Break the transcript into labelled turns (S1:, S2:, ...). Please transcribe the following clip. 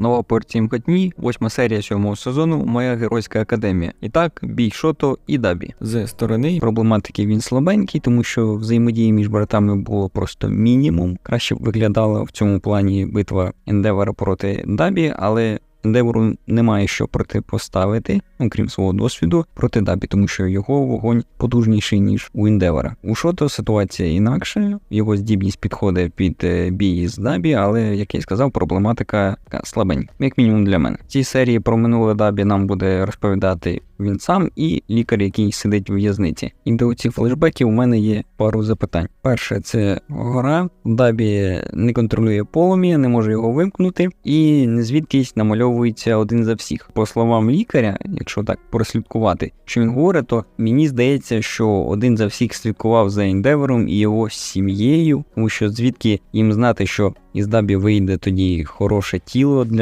S1: Нова порція мкатні, восьма серія сьомого сезону Моя геройська академія. І так, бій Шото і Дабі. З сторони проблематики він слабенький, тому що взаємодії між братами було просто мінімум. Краще виглядала в цьому плані битва Ендевера проти Дабі, але Ендевору немає що протипоставити, окрім крім свого досвіду, проти Дабі, тому що його вогонь потужніший, ніж у індевера. У Шото ситуація інакша, його здібність підходить під е, бій з Дабі, але, як я й сказав, проблематика така слабенька, як мінімум для мене. В цій серії про минуле Дабі нам буде розповідати він сам і лікар, який сидить в в'язниці. І до цих флешбеків у мене є пару запитань. Перше, це гора. Дабі не контролює полум'я, не може його вимкнути, і звідкись намальовується один за всіх. По словам лікаря, якщо так прослідкувати, що він говорить, то мені здається, що один за всіх слідкував за Ендевером і його сім'єю, тому що звідки їм знати, що із Дабі вийде тоді хороше тіло для.